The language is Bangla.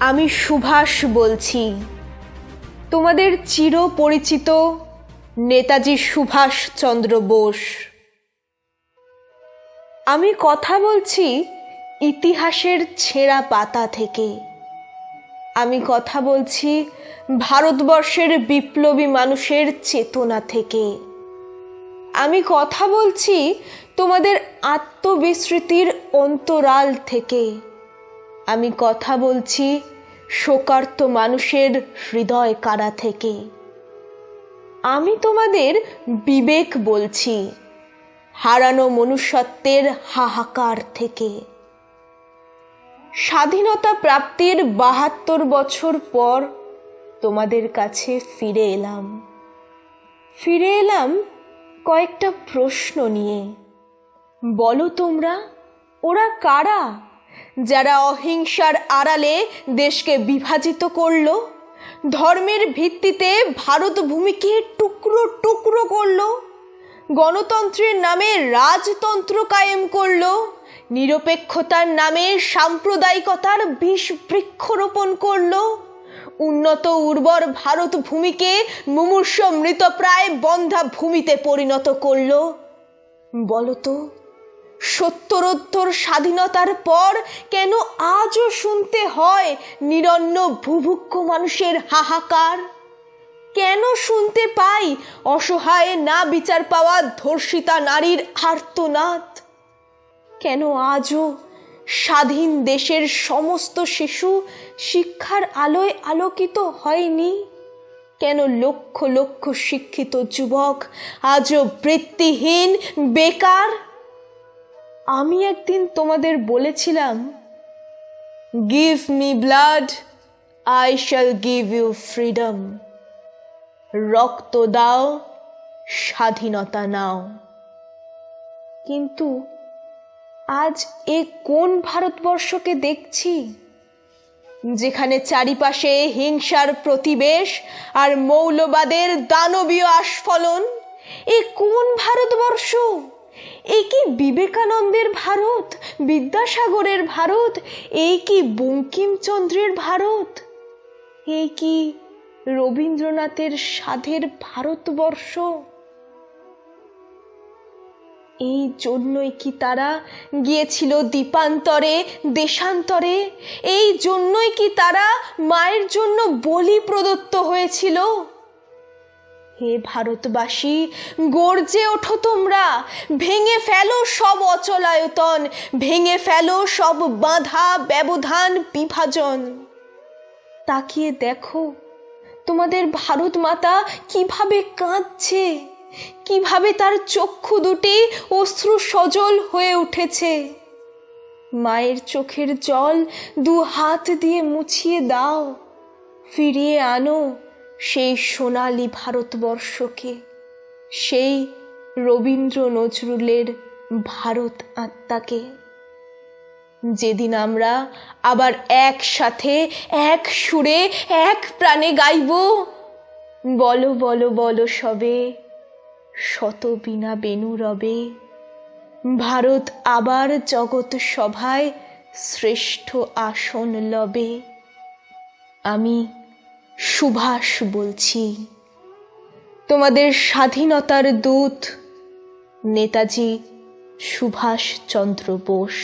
আমি সুভাষ বলছি। তোমাদের চিরপরিচিত নেতাজি সুভাষচন্দ্র বোস। আমি কথা বলছি ইতিহাসের ছেঁড়া পাতা থেকে। আমি কথা বলছি ভারতবর্ষের বিপ্লবী মানুষের চেতনা থেকে। আমি কথা বলছি তোমাদের আত্মবিস্মৃতির অন্তরাল থেকে। আমি কথা বলছি শোকার্ত মানুষের হৃদয় কারা থেকে? আমি তোমাদের বিবেক বলছি, হারানো মনুষ্যত্বের হাহাকার থেকে। স্বাধীনতা প্রাপ্তির বাহাত্তর বছর পর তোমাদের কাছে ফিরে এলাম। ফিরে এলাম কয়েকটা প্রশ্ন নিয়ে। বলো তোমরা, ওরা কারা? যারা অহিংসার আড়ালে দেশকে বিভাজিত করল, ধর্মের ভিত্তিতে ভারত ভূমিকে টুকরো টুকরো করল, গণতন্ত্রের নামে রাজতন্ত্র কায়েম করল, নিরপেক্ষতার নামে সাম্প্রদায়িকতার বিষ বৃক্ষরোপণ করল, উন্নত উর্বর ভারত ভূমিকে মুমূর্ষ মৃতপ্রায় বন্ধা ভূমিতে পরিণত করল। বলতো সত্তরোত্তর স্বাধীনতার পর কেন আজও শুনতে হয় নিরন্ন ভুভুক্ষ মানুষের হাহাকার? কেন শুনতে পাই অসহায় না বিচার পাওয়া ধর্ষিতা নারীর আর্তনাদ? কেন আজও স্বাধীন দেশের সমস্ত শিশু শিক্ষার আলোয় আলোকিত হয়নি? কেন লক্ষ লক্ষ শিক্ষিত যুবক আজও বৃত্তিহীন, বেকার? আমি একদিন তোমাদের বলেছিলাম give me blood I shall give you freedom রক্ত দাও, স্বাধীনতা নাও। কিন্তু আজ এ কোন ভারতবর্ষকে দেখছি, যেখানে চারিপাশে হিংসার প্রতিবেশ আর মৌলবাদের দানবীয় আস্ফলন? এ কোন ভারতবর্ষ? এ কি বিবেকানন্দের ভারত? বিদ্যাসাগরের ভারত? এই কি বঙ্কিমচন্দ্রের ভারত? এই কি রবীন্দ্রনাথের সাধের ভারতবর্ষ? এই জন্যই কি তারা গিয়েছিল দ্বীপান্তরে দেশান্তরে? এই জন্যই কি তারা মায়ের জন্য বলি প্রদত্ত হয়েছিল? হে ভারতবাসী, গর্জে ওঠো তোমরা। ভেঙে ফেলো সব অচলায়তন, ভেঙে ফেলো সব বাধা, ব্যবধান, বিভাজন। তাকিয়ে দেখো, তোমাদের ভারত মাতা কীভাবে কাঁদছে, কীভাবে তার চক্ষু দুটি অশ্রু সজল হয়ে উঠেছে। মায়ের চোখের জল দু হাত দিয়ে মুছিয়ে দাও, ফিরিয়ে আনো। সেই সোনালি ভারতবর্ষকে, সেই রবীন্দ্র নজরুলের ভারত আত্মাকে। যেদিন আমরা আবার একসাথে, এক সুরে, এক প্রাণে গাইব, বলো বলো বলো সবে, শত বিনা বেনু রবে। ভারত আবার জগৎ সভায় শ্রেষ্ঠ আসন লবে। আমি সুভাষ বলছি তোমাদের স্বাধীনতার দূত নেতাজি সুভাষচন্দ্র বোস।